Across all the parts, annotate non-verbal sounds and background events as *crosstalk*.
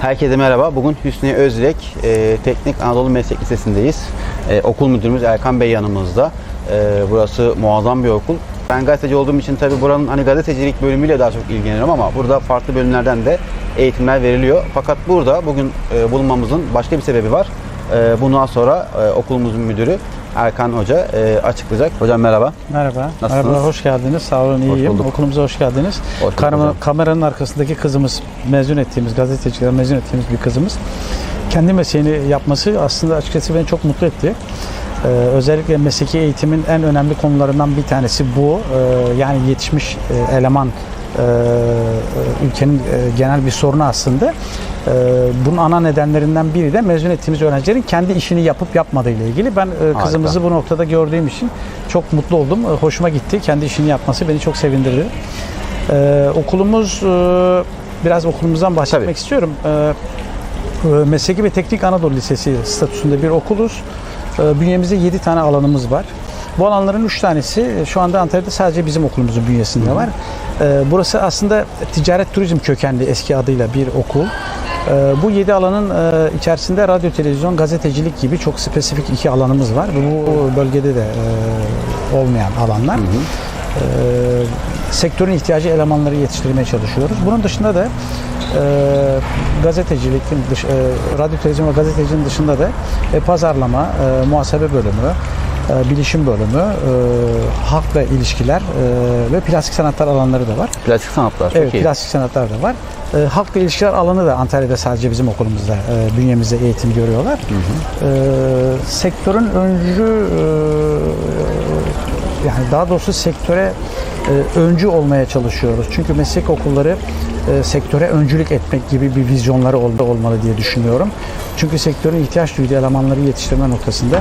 Herkese merhaba. Bugün Hüsnü Özrek e, Teknik Anadolu Meslek Lisesi'ndeyiz. E, okul müdürümüz Erkan Bey yanımızda. E, burası muazzam bir okul. Ben gazeteci olduğum için tabii buranın hani gazetecilik bölümüyle daha çok ilgileniyorum ama burada farklı bölümlerden de eğitimler veriliyor. Fakat burada bugün e, bulunmamızın başka bir sebebi var. E, bundan sonra e, okulumuzun müdürü Erkan Hoca e, açıklayacak. Hocam merhaba. Merhaba. Nasılsınız? Merhaba, hoş geldiniz. Sağ olun, iyiyim. bulduk. Okulumuza hoş geldiniz. Hoş bulduk hocam. kameranın arkasındaki kızımız, mezun ettiğimiz, gazeteciler mezun ettiğimiz bir kızımız. Kendi mesleğini yapması aslında açıkçası beni çok mutlu etti. Ee, özellikle mesleki eğitimin en önemli konularından bir tanesi bu. Ee, yani yetişmiş e, eleman e, ülkenin e, genel bir sorunu aslında. Ee, bunun ana nedenlerinden biri de mezun ettiğimiz öğrencilerin kendi işini yapıp yapmadığı ile ilgili. Ben e, kızımızı bu noktada gördüğüm için çok mutlu oldum. E, Hoşuma gitti. Kendi işini yapması beni çok sevindirdi. Ee, okulumuz e, biraz okulumuzdan bahsetmek Tabii. istiyorum. Ee, Mesleki ve Teknik Anadolu Lisesi statüsünde bir okuluz. Bünyemizde 7 tane alanımız var. Bu alanların 3 tanesi şu anda Antalya'da sadece bizim okulumuzun bünyesinde var. Burası aslında ticaret turizm kökenli eski adıyla bir okul. Ee, Bu 7 alanın e, içerisinde radyo, televizyon, gazetecilik gibi çok spesifik iki alanımız var. Bu bölgede de e, olmayan alanlar. Ee, sektörün ihtiyacı elemanları yetiştirmeye çalışıyoruz. Bunun dışında da e, dış, e, radyo, televizyon ve gazeteciliğin dışında da e, pazarlama, e, muhasebe bölümü, bilişim bölümü, e, halkla ilişkiler e, ve plastik sanatlar alanları da var. Plastik sanatlar. Çok Evet, iyi. plastik sanatlar da var. E, halkla ilişkiler alanı da Antalya'da sadece bizim okulumuzda, e, bünyemizde eğitim görüyorlar. E, sektörün öncü, e, yani daha doğrusu sektöre e, öncü olmaya çalışıyoruz. Çünkü meslek okulları e, sektöre öncülük etmek gibi bir vizyonları ol- olmalı diye düşünüyorum. Çünkü sektörün ihtiyaç duyduğu elemanları yetiştirme noktasında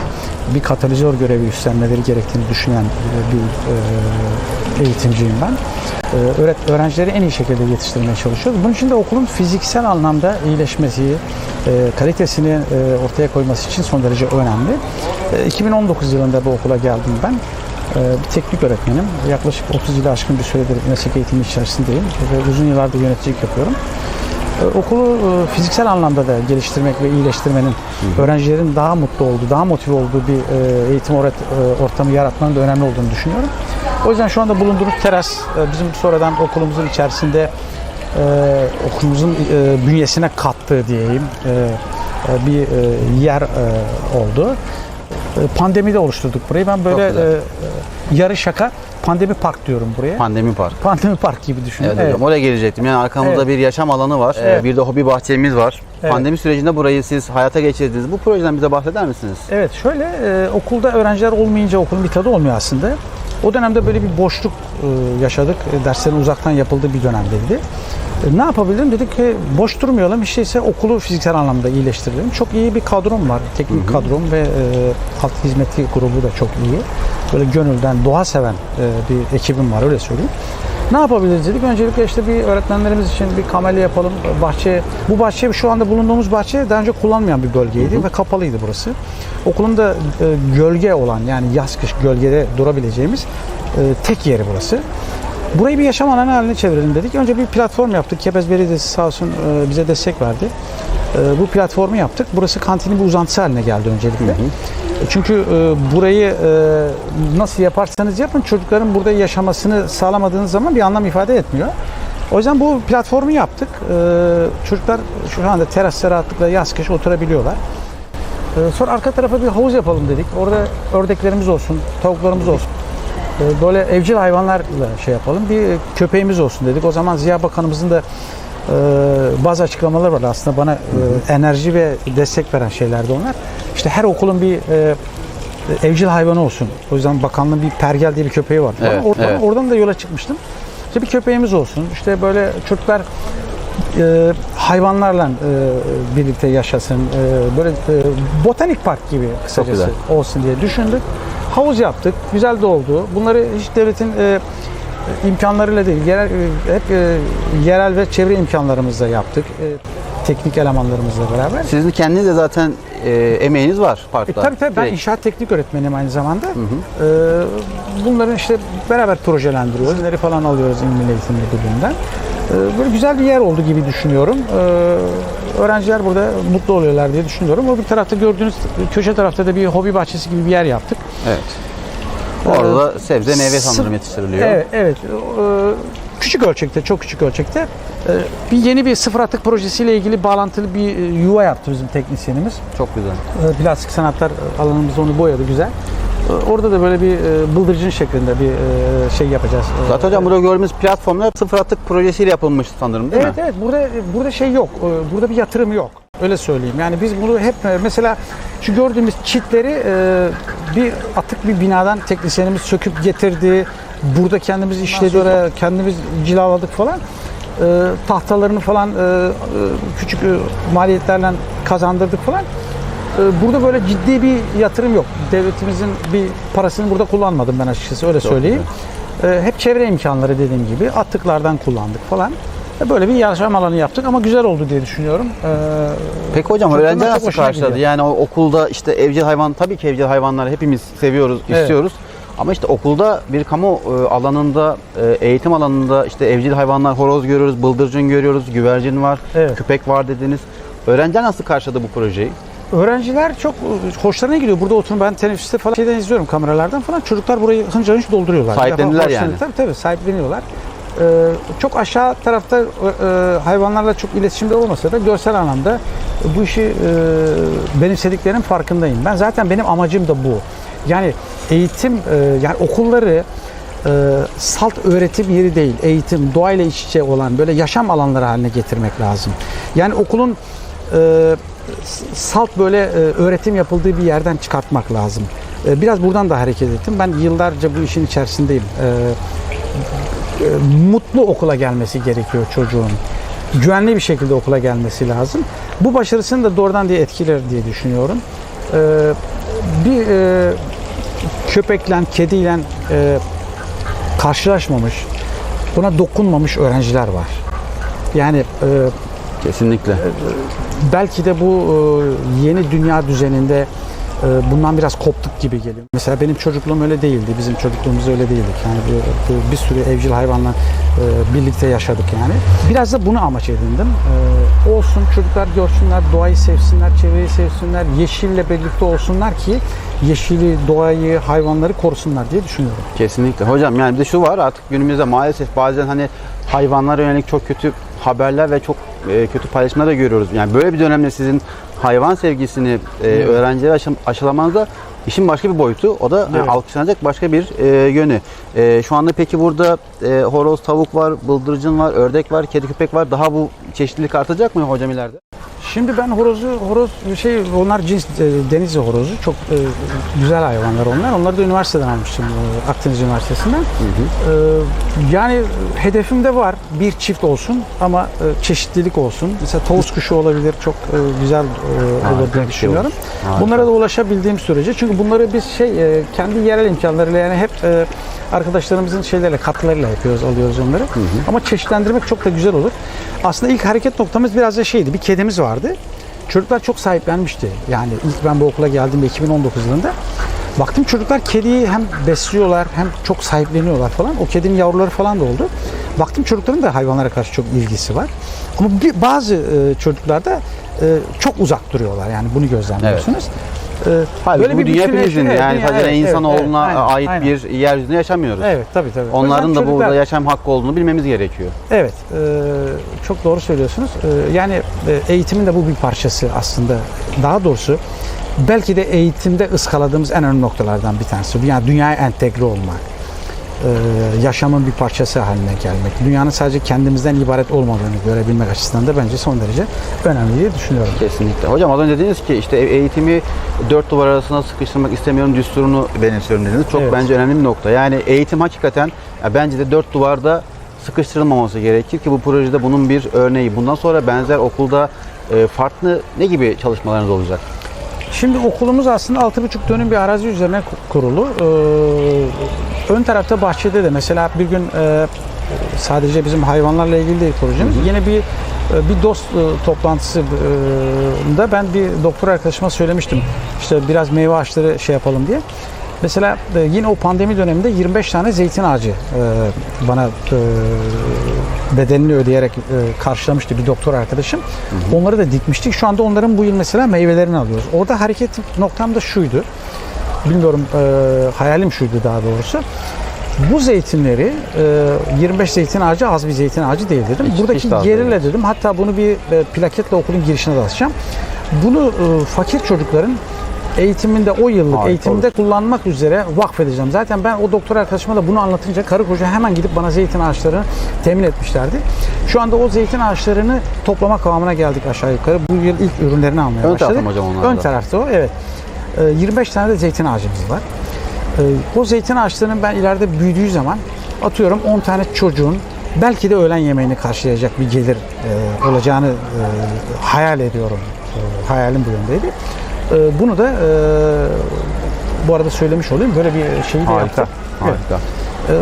bir katalizör görevi üstlenmeleri gerektiğini düşünen e, bir e, eğitimciyim ben. E, öğret öğrencileri en iyi şekilde yetiştirmeye çalışıyoruz. Bunun için de okulun fiziksel anlamda iyileşmesi, e, kalitesini e, ortaya koyması için son derece önemli. E, 2019 yılında bu okula geldim ben. E, bir teknik öğretmenim. Yaklaşık 30 yılı aşkın bir süredir meslek eğitimi içerisindeyim ve uzun yıllardır yöneticilik yapıyorum. E, Okulu e, fiziksel anlamda da geliştirmek ve iyileştirmenin, öğrencilerin daha mutlu olduğu, daha motive olduğu bir e, eğitim e, ortamı yaratmanın da önemli olduğunu düşünüyorum. O yüzden şu anda bulunduğumuz teras bizim sonradan okulumuzun içerisinde okulumuzun bünyesine kattığı diyeyim bir yer oldu. E, Pandemide oluşturduk burayı. Ben böyle e, e, yarı şaka pandemi park diyorum buraya. Pandemi Park. *laughs* Pandemi park gibi düşünün. Evet, hocam oraya gelecektim. Yani arkamızda Evet. bir yaşam alanı var. Evet. Bir de hobi bahçemiz var. Evet. Pandemi sürecinde burayı siz hayata geçirdiniz. Bu projeden bize bahseder misiniz? Evet şöyle e, okulda öğrenciler olmayınca okulun bir tadı olmuyor aslında. O dönemde böyle bir boşluk e, yaşadık. E, derslerin uzaktan yapıldığı bir dönemdeydi. E, ne yapabilirim? Dedik ki boş durmayalım. İşte ise okulu fiziksel anlamda iyileştirelim. Çok iyi bir kadrom var. Teknik kadrom ve e, halk hizmeti grubu da çok iyi. Böyle gönülden doğa seven e, bir ekibim var öyle söyleyeyim. Ne yapabiliriz dedik. Öncelikle işte bir öğretmenlerimiz için bir kamelya yapalım. Bahçe, bu bahçe şu anda bulunduğumuz bahçe daha önce kullanmayan bir bölgeydi ve kapalıydı burası. Okulun da e, gölge olan yani yaz kış gölgede durabileceğimiz e, tek yeri burası. Burayı bir yaşam alanı haline çevirelim dedik. Önce bir platform yaptık. Kepez Belediyesi sağ olsun e, bize destek verdi. E, bu platformu yaptık. Burası kantinin bir uzantısı haline geldi öncelikle. E, Çünkü e, burayı e, nasıl yaparsanız yapın çocukların burada yaşamasını sağlamadığınız zaman bir anlam ifade etmiyor. O yüzden bu platformu yaptık. Çocuklar şu anda terasta rahatlıkla yaz kış oturabiliyorlar. Sonra arka tarafa bir havuz yapalım dedik. Orada ördeklerimiz olsun, tavuklarımız olsun. E, böyle evcil hayvanlarla şey yapalım. Bir köpeğimiz olsun dedik. O zaman Ziya Bakanımızın da e, bazı açıklamaları var aslında bana e, enerji ve destek veren şeylerdi onlar. İşte her okulun bir e, evcil hayvanı olsun. O yüzden bakanlığın bir pergel diye bir köpeği var. Evet, oradan, evet. oradan da yola çıkmıştım. İşte bir köpeğimiz olsun. İşte böyle çocuklar e, hayvanlarla e, birlikte yaşasın. E, böyle e, botanik park gibi kısacası olsun diye düşündük. Havuz yaptık. Güzel de oldu. Bunları hiç devletin e, imkanlarıyla değil, yerel, e, hep e, yerel ve çevre imkanlarımızla yaptık. E, teknik elemanlarımızla beraber. Sizin kendiniz de zaten e, emeğiniz var E, parkta. tabii tabii ben Direkt. inşaat teknik öğretmeniyim aynı zamanda. E, bunların işte beraber projelendiriyoruz. Neleri falan alıyoruz İl Milli Eğitim Müdürlüğü'nden. E, Böyle güzel bir yer oldu gibi düşünüyorum. E, Öğrenciler burada mutlu oluyorlar diye düşünüyorum. O bir tarafta gördüğünüz köşe tarafta da bir hobi bahçesi gibi bir yer yaptık. Evet. Orada da sebze meyve sanırım yetiştiriliyor. Evet, evet. Küçük ölçekte, çok küçük ölçekte. Bir yeni bir sıfır atık projesiyle ilgili bağlantılı bir e, yuva yaptı bizim teknisyenimiz. Çok güzel. Plastik sanatlar alanımız onu boyadı güzel. E, Orada da böyle bir e, bıldırcın şeklinde bir e, şey yapacağız. E, Zaten hocam burada gördüğümüz platformlar sıfır atık projesiyle yapılmış sanırım değil Evet mi? evet burada burada şey yok. E, Burada bir yatırım yok. Öyle söyleyeyim. Yani biz bunu hep e, mesela şu gördüğümüz çitleri e, bir atık bir binadan teknisyenimiz söküp getirdi. Burada kendimiz işledik, oraya kendimiz cilaladık falan. E, tahtalarını falan küçük e, maliyetlerle kazandırdık falan. E, Burada böyle ciddi bir yatırım yok. Devletimizin bir parasını burada kullanmadım ben açıkçası öyle söyleyeyim. E, Hep çevre imkanları dediğim gibi atıklardan kullandık falan. E, Böyle bir yaşam alanı yaptık ama güzel oldu diye düşünüyorum. E, Peki hocam öğrenciler nasıl karşıladı? gidiyor. Yani o okulda işte evcil hayvan tabii ki evcil hayvanları hepimiz seviyoruz, Evet. istiyoruz. Ama işte okulda bir kamu e, alanında, e, eğitim alanında işte evcil hayvanlar, horoz görüyoruz, bıldırcın görüyoruz, güvercin var, Evet. köpek var dediniz. Öğrenciler nasıl karşıladı bu projeyi? Öğrenciler çok hoşlarına gidiyor. Burada oturup ben teneffüste falan şeyden izliyorum kameralardan falan. Çocuklar burayı hınca hınç dolduruyorlar. Sahiplendiler Hoşlarına- yani. Tabii tabii sahipleniyorlar. Ee, çok aşağı tarafta e, hayvanlarla çok iletişimde olmasa da görsel anlamda bu işi e, benimsediklerinin farkındayım. Ben zaten benim amacım da bu. Yani eğitim e, yani okulları e, salt öğretim yeri değil, eğitim, doğayla iç içe olan böyle yaşam alanları haline getirmek lazım. Yani okulun e, salt böyle e, öğretim yapıldığı bir yerden çıkartmak lazım. E, biraz buradan da hareket ettim. Ben yıllarca bu işin içerisindeyim. E, mutlu okula gelmesi gerekiyor çocuğun. Güvenli bir şekilde okula gelmesi lazım. Bu başarısını da doğrudan diye etkiler diye düşünüyorum. Bir köpekle, kediyle karşılaşmamış, buna dokunmamış öğrenciler var. Yani Kesinlikle. belki de bu e, yeni dünya düzeninde e, bundan biraz koptuk gibi geliyor. Mesela benim çocukluğum öyle değildi. Bizim çocukluğumuz öyle değildik. Yani bu bir sürü evcil hayvanla e, birlikte yaşadık yani. Biraz da bunu amaç edindim. Olsun çocuklar görsünler, doğayı sevsinler, çevreyi sevsinler, yeşille birlikte olsunlar ki yeşili, doğayı, hayvanları korusunlar diye düşünüyorum. Kesinlikle. Hocam yani bir de şu var artık günümüzde maalesef bazen hani hayvanlara yönelik çok kötü haberler ve çok e, kötü paylaşımlar da görüyoruz. Yani böyle bir dönemde sizin hayvan sevgisini e, öğrencilere aşı, aşılamanızda işin başka bir boyutu. O da yani Evet. alkışlanacak başka bir e, yönü. E, şu anda peki burada e, horoz, tavuk var, bıldırcın var, ördek var, kedi köpek var. Daha bu çeşitlilik artacak mı hocam ileride? Şimdi ben horozu, horoz şey onlar cins e, deniz horozu. Çok e, güzel hayvanlar onlar. Onları da üniversiteden almıştım. e, Akdeniz Üniversitesi'nden. E, yani hedefimde var bir çift olsun ama e, çeşitlilik olsun. Mesela tavus kuşu olabilir. Çok e, güzel e, olur diye şey düşünüyorum. Harika. Bunlara da ulaşabildiğim sürece. Çünkü bunları biz şey e, kendi yerel imkanlarıyla yani hep e, arkadaşlarımızın şeylerle katkılarıyla yapıyoruz, alıyoruz onları. Ama çeşitlendirmek çok da güzel olur. Aslında ilk hareket noktamız biraz da şeydi. Bir kedimiz vardı. Çocuklar çok sahiplenmişti. Yani ilk ben bu okula geldiğimde 2019 yılında baktım çocuklar kediyi hem besliyorlar hem çok sahipleniyorlar falan. O kedinin yavruları falan da oldu. Baktım çocukların da hayvanlara karşı çok ilgisi var. Ama bir, bazı e, çocuklar da e, çok uzak duruyorlar. Yani bunu gözlemliyorsunuz. E, Hayır, bu dünya bütünleşme- hepimizin evet, yani dünya- sadece evet, insanoğluna evet, ait aynen, bir yeryüzünde yaşamıyoruz. Evet tabii tabii. Onların da çocuklar- burada yaşam hakkı olduğunu bilmemiz gerekiyor. Evet, e, çok doğru söylüyorsunuz. E, yani e, eğitimin de bu bir parçası aslında. Daha doğrusu belki de eğitimde ıskaladığımız en önemli noktalardan bir tanesi. Yani dünyaya entegre olmak. E, yaşamın bir parçası haline gelmek. Dünyanın sadece kendimizden ibaret olmadığını görebilmek açısından da bence son derece önemli diye düşünüyorum. Kesinlikle. Hocam az önce dediniz ki işte eğitimi dört duvar arasına sıkıştırmak istemiyorum düsturunu benimsiyorum dediniz. Çok Evet. bence önemli bir nokta. Yani eğitim hakikaten bence de dört duvarda sıkıştırılmaması gerekir ki bu projede bunun bir örneği. Bundan sonra benzer okulda e, farklı ne gibi çalışmalarınız olacak? Şimdi okulumuz aslında 6,5 dönüm bir arazi üzerine ku- kurulu. Ee, ön tarafta bahçede de mesela bir gün e, sadece bizim hayvanlarla ilgili değil projemiz. Yine bir e, bir dost e, toplantısı e, ben bir doktor arkadaşıma söylemiştim. İşte biraz meyve ağaçları şey yapalım diye. Mesela yine o pandemi döneminde 25 tane zeytin ağacı bana bedelini ödeyerek e, karşılamıştı bir doktor arkadaşım. Onları da dikmiştik. Şu anda onların bu yıl mesela meyvelerini alıyoruz. Orada hareket noktam da şuydu. Bilmiyorum e, hayalim şuydu daha doğrusu. Bu zeytinleri e, 25 zeytin ağacı az bir zeytin ağacı değil dedim. Hiç- Buradaki hiç dedim. Hatta bunu bir e, plaketle okulun girişine de asacağım. Bunu e, fakir çocukların eğitiminde o yıllık Harika eğitimde olur. kullanmak üzere vakfedeceğim. Zaten ben o doktor arkadaşıma da bunu anlatınca karı koca hemen gidip bana zeytin ağaçlarını temin etmişlerdi. Şu anda o zeytin ağaçlarını toplama kıvamına geldik aşağı yukarı. Bu yıl ilk ürünlerini almaya Ön başladık. tarafta mı hocam onlar Ön tarafta o evet. E, 25 tane de zeytin ağacımız var. E, O zeytin ağaçlarının ben ileride büyüdüğü zaman atıyorum 10 tane çocuğun belki de öğlen yemeğini karşılayacak bir gelir e, olacağını e, hayal ediyorum. E, hayalim bu yöndeydi. E, bunu da e, bu arada söylemiş olayım. Böyle bir şeyi de Harika. yaptık. Evet. Harika. E,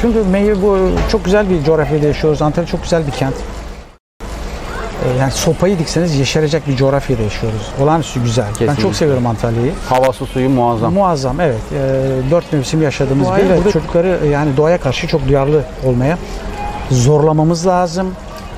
çünkü meyve bu çok güzel bir coğrafyada yaşıyoruz. Antalya çok güzel bir kent. E, Yani sopayı dikseniz yeşerecek bir coğrafyada yaşıyoruz. Olağanüstü güzel. Ben Kesinlikle. çok seviyorum Antalya'yı. Havası suyu muazzam. Muazzam evet. E, dört mevsim yaşadığımız bir yer. Burada çocukları e, yani doğaya karşı çok duyarlı olmaya zorlamamız lazım.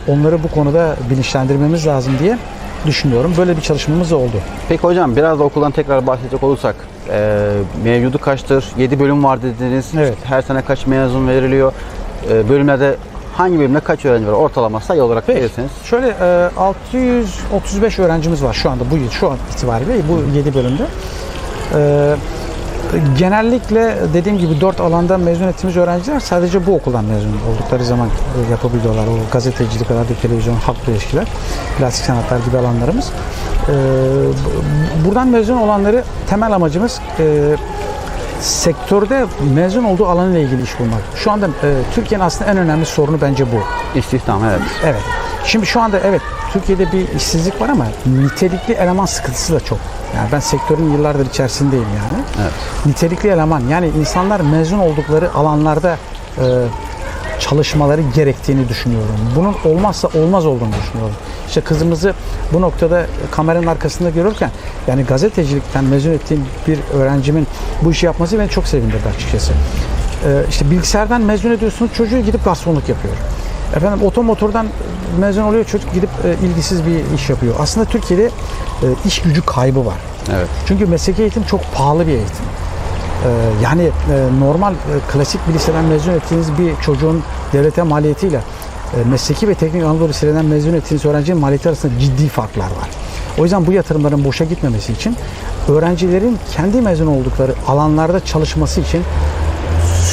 Onları bu konuda bilinçlendirmemiz lazım diye düşünüyorum. Böyle bir çalışmamız oldu. Peki hocam biraz da okuldan tekrar bahsedecek olursak e, mevcudu kaçtır? 7 bölüm var dediniz. Evet. Her sene kaç mezun veriliyor? E, bölümlerde hangi bölümde kaç öğrenci var? Ortalama sayı olarak verirseniz. Şöyle e, 635 öğrencimiz var şu anda bu yıl şu an itibariyle bu 7 bölümde. E, genellikle dediğim gibi 4 alanda mezun ettiğimiz öğrenciler sadece bu okuldan mezun oldukları zaman e, yapabiliyorlar. O gazetecilik, radyo, televizyon, halkla ilişkiler, plastik sanatlar gibi alanlarımız. E, bu- buradan mezun olanları temel amacımız e, sektörde mezun olduğu alanıyla ilgili iş bulmak. Şu anda Türkiye'nin aslında en önemli sorunu bence bu. İstihdam evet. Evet. Şimdi şu anda evet Türkiye'de bir işsizlik var ama nitelikli eleman sıkıntısı da çok. Yani ben sektörün yıllardır içerisindeyim yani. Evet. Nitelikli eleman yani insanlar mezun oldukları alanlarda e, çalışmaları gerektiğini düşünüyorum. Bunun olmazsa olmaz olduğunu düşünüyorum. İşte kızımızı bu noktada kameranın arkasında görürken yani gazetecilikten mezun ettiğim bir öğrencimin bu işi yapması beni çok sevindirdi açıkçası. Ee, işte bilgisayardan mezun ediyorsunuz çocuğu gidip garsonluk yapıyor. Efendim otomotordan mezun oluyor çocuk gidip e, ilgisiz bir iş yapıyor. Aslında Türkiye'de e, iş gücü kaybı var. Evet. Çünkü mesleki eğitim çok pahalı bir eğitim. Ee, yani e, normal e, klasik bir liseden mezun ettiğiniz bir çocuğun devlete maliyetiyle e, mesleki ve teknik Anadolu Lise'den mezun ettiğiniz öğrencinin maliyeti arasında ciddi farklar var. O yüzden bu yatırımların boşa gitmemesi için öğrencilerin kendi mezun oldukları alanlarda çalışması için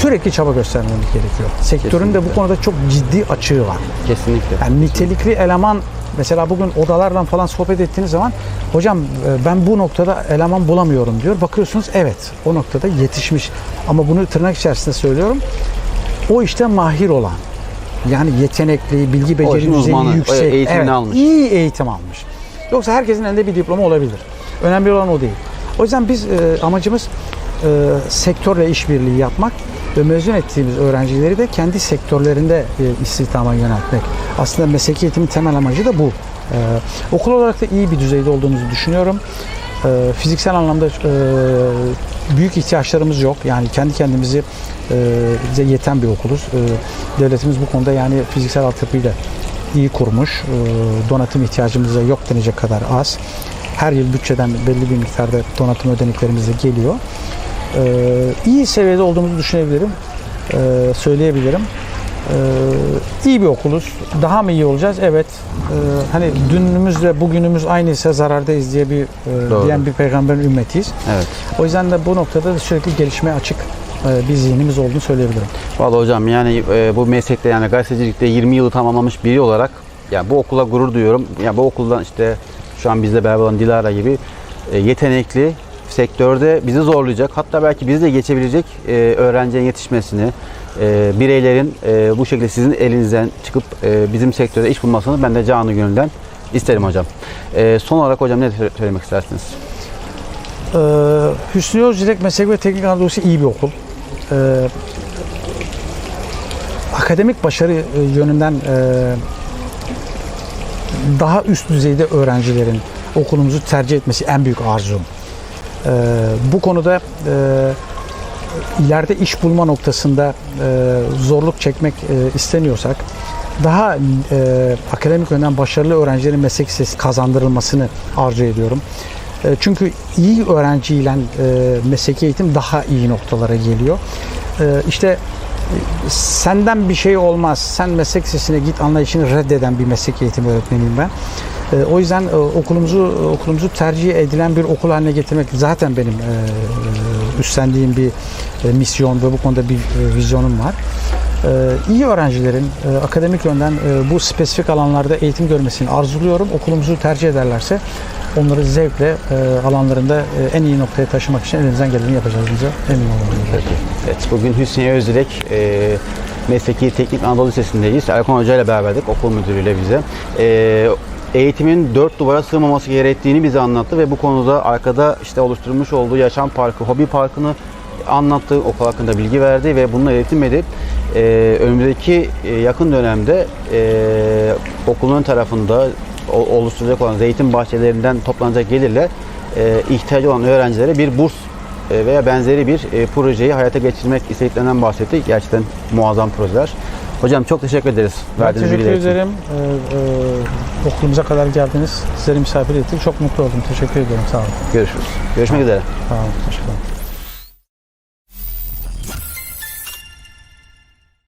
sürekli çaba göstermemiz gerekiyor. Sektörün de bu konuda çok ciddi açığı var. Kesinlikle. Yani nitelikli eleman mesela bugün odalarla falan sohbet ettiğiniz zaman hocam e, ben bu noktada eleman bulamıyorum diyor. Bakıyorsunuz evet o noktada yetişmiş ama bunu tırnak içerisinde söylüyorum. O işte mahir olan yani yetenekli, bilgi beceri işin düzeyi uzmanı, yüksek. evet, almış. iyi eğitim almış. Yoksa herkesin elinde bir diploma olabilir. Önemli olan o değil. O yüzden biz e, amacımız e, sektörle işbirliği yapmak ve mezun ettiğimiz öğrencileri de kendi sektörlerinde e, istihdama yöneltmek. Aslında mesleki eğitimin temel amacı da bu. E, okul olarak da iyi bir düzeyde olduğumuzu düşünüyorum. E, fiziksel anlamda e, büyük ihtiyaçlarımız yok. Yani kendi kendimizi e, yeten bir okuluz. E, devletimiz bu konuda yani fiziksel altyapıyla iyi kurmuş. E, donatım ihtiyacımız da yok denecek kadar az. Her yıl bütçeden belli bir miktarda donatım ödeneklerimiz de geliyor. E, iyi seviyede olduğumuzu düşünebilirim. E, söyleyebilirim. E, iyi bir okuluz. Daha mı iyi olacağız? Evet. E, hani dünümüzle bugünümüz aynıysa zarardayız diye bir e, Doğru. diyen bir peygamberin ümmetiyiz. Evet. O yüzden de bu noktada da sürekli gelişmeye açık e, bir zihnimiz olduğunu söyleyebilirim. Vallahi hocam yani e, bu meslekte yani gazetecilikte 20 yılı tamamlamış biri olarak yani bu okula gurur duyuyorum. Yani bu okuldan işte şu an bizle beraber olan Dilara gibi e, yetenekli sektörde bizi zorlayacak hatta belki bizi de geçebilecek e, öğrencinin yetişmesini e, bireylerin e, bu şekilde sizin elinizden çıkıp e, bizim sektörde iş bulmasını ben de canı gönülden isterim hocam. E, son olarak hocam ne söylemek istersiniz? Ee, Hüsnü Özdilek Meslek ve Teknik Anadolu Lisesi iyi bir okul. Ee, akademik başarı e, yönünden e, daha üst düzeyde öğrencilerin okulumuzu tercih etmesi en büyük arzum. Ee, bu konuda e, ileride iş bulma noktasında e, zorluk çekmek e, istemiyorsak daha e, akademik yönden başarılı öğrencilerin meslek lisesi kazandırılmasını arzu ediyorum. E, çünkü iyi öğrenciyle e, mesleki eğitim daha iyi noktalara geliyor. E, işte e, senden bir şey olmaz, sen meslek lisesine git anlayışını reddeden bir meslek eğitim öğretmeniyim ben. E, o yüzden e, okulumuzu okulumuzu tercih edilen bir okul haline getirmek zaten benim e, üstlendiğim bir e, misyon ve bu konuda bir e, vizyonum var. E, iyi öğrencilerin e, akademik yönden e, bu spesifik alanlarda eğitim görmesini arzuluyorum. Okulumuzu tercih ederlerse onları zevkle e, alanlarında e, en iyi noktaya taşımak için elimizden geleni yapacağımıza emin olun. Evet, bugün Hüsniye Özdilek e, Mesleki Teknik Anadolu Lisesi'ndeyiz. Erkan Hoca ile beraberdik, okul müdürüyle bize. E, eğitimin dört duvara sığmaması gerektiğini bize anlattı ve bu konuda arkada işte oluşturmuş olduğu yaşam parkı, hobi parkını anlattı, okul hakkında bilgi verdi ve bununla iletim edip e, önümüzdeki e, yakın dönemde e, okulun tarafında oluşturacak olan zeytin bahçelerinden toplanacak gelirle e, ihtiyacı olan öğrencilere bir burs e, veya benzeri bir e, projeyi hayata geçirmek istediklerinden bahsetti. Gerçekten muazzam projeler. Hocam çok teşekkür ederiz. Ben teşekkür ederim. Ee, e, okulumuza kadar geldiniz. Sizleri misafir ettik. Çok mutlu oldum. Teşekkür ediyorum. Sağ olun. Görüşürüz. Görüşmek üzere. Sağ olun. Teşekkür ederim.